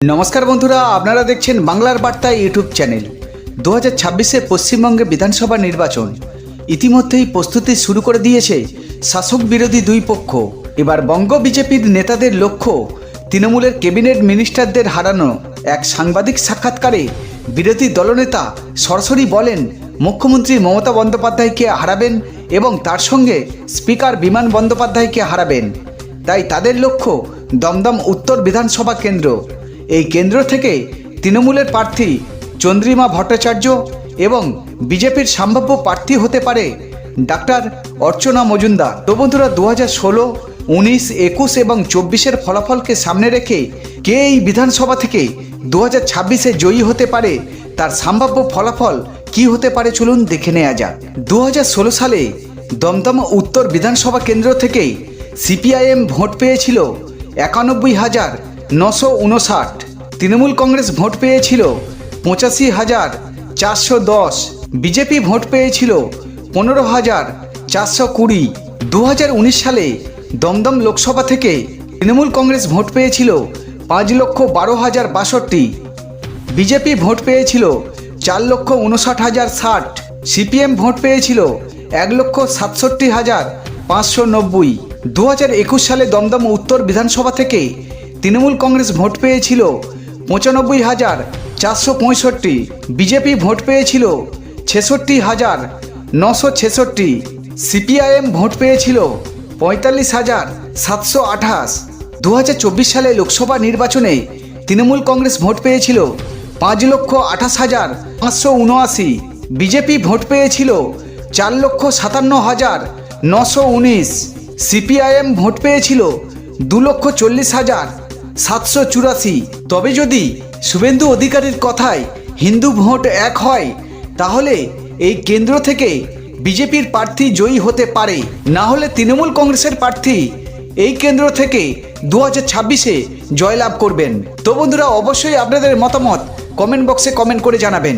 নমস্কার বন্ধুরা, আপনারা দেখছেন বাংলার বার্তা ইউটিউব চ্যানেল। দু হাজার ছাব্বিশে পশ্চিমবঙ্গে বিধানসভা নির্বাচন। ইতিমধ্যেই প্রস্তুতি শুরু করে দিয়েছে শাসক বিরোধী দুই পক্ষ। এবার বঙ্গ বিজেপির নেতাদের লক্ষ্য, তৃণমূলের ক্যাবিনেট মিনিস্টারদের হারানো এক সাংবাদিক সাক্ষাৎকারে বিরোধী দলনেতা সরাসরি বলেন, মুখ্যমন্ত্রী মমতা বন্দ্যোপাধ্যায়কে হারাবেন এবং তার সঙ্গে স্পিকার বিমান বন্দ্যোপাধ্যায়কে হারাবেন। তাই তাদের লক্ষ্য দমদম উত্তর বিধানসভা কেন্দ্র। এই কেন্দ্র থেকে তৃণমূলের প্রার্থী চন্দ্রিমা ভট্টাচার্য এবং বিজেপির সম্ভাব্য প্রার্থী হতে পারে ডাক্তার অর্চনা মজুমদার। তো বন্ধুরা দু হাজার ষোলো, উনিশ, একুশ এবং চব্বিশের ফলাফলকে সামনে রেখে কে এই বিধানসভা থেকে দু হাজার ছাব্বিশে জয়ী হতে পারে, তার সম্ভাব্য ফলাফল কি হতে পারে চলুন দেখে নেওয়া যাক। দু হাজার ষোলো সালে দমদম উত্তর বিধানসভা কেন্দ্র থেকে সিপিআইএম ভোট পেয়েছিল একানব্বই হাজার নশো উনষাট। তৃণমূল কংগ্রেস ভোট পেয়েছিল পঁচাশি হাজার চারশো দশ। বিজেপি ভোট পেয়েছিল পনেরো হাজার চারশো কুড়ি। দু হাজার উনিশ সালে দমদম লোকসভা থেকে তৃণমূল কংগ্রেস ভোট পেয়েছিল পাঁচ লক্ষ বারো হাজার বাষট্টি। বিজেপি ভোট পেয়েছিল চার লক্ষ উনষাট হাজার ষাট। সিপিএম ভোট পেয়েছিল এক লক্ষ সাতষট্টি হাজার পাঁচশো নব্বই। দু সালে দমদম উত্তর বিধানসভা থেকে তৃণমূল কংগ্রেস ভোট পেয়েছিল পঁচানব্বই হাজার চারশো পঁয়ষট্টি, বিজেপি ভোট পেয়েছিল ছেষট্টি হাজার নশো ছেষট্টি, সিপিআইএম ভোট পেয়েছিল পঁয়তাল্লিশ হাজার সাতশো আঠাশ। দু সালে লোকসভা নির্বাচনে তৃণমূল কংগ্রেস ভোট পেয়েছিল পাঁচ লক্ষ আঠাশ হাজার পাঁচশো উনআশি, বিজেপি ভোট পেয়েছিল চার লক্ষ সাতান্ন হাজার নশো উনিশ, সিপিআইএম ভোট পেয়েছিল দু লক্ষ চল্লিশ হাজার সাতশো চুরাশি। তবে যদি শুভেন্দু অধিকারীর কথায় হিন্দু ভোট এক হয়, তাহলে এই কেন্দ্র থেকে বিজেপির প্রার্থী জয়ী হতে পারে। না হলে তৃণমূল কংগ্রেসের প্রার্থী এই কেন্দ্র থেকে দু হাজার ছাব্বিশে জয়লাভ করবেন। তো বন্ধুরা, অবশ্যই আপনাদের মতামত কমেন্ট বক্সে কমেন্ট করে জানাবেন।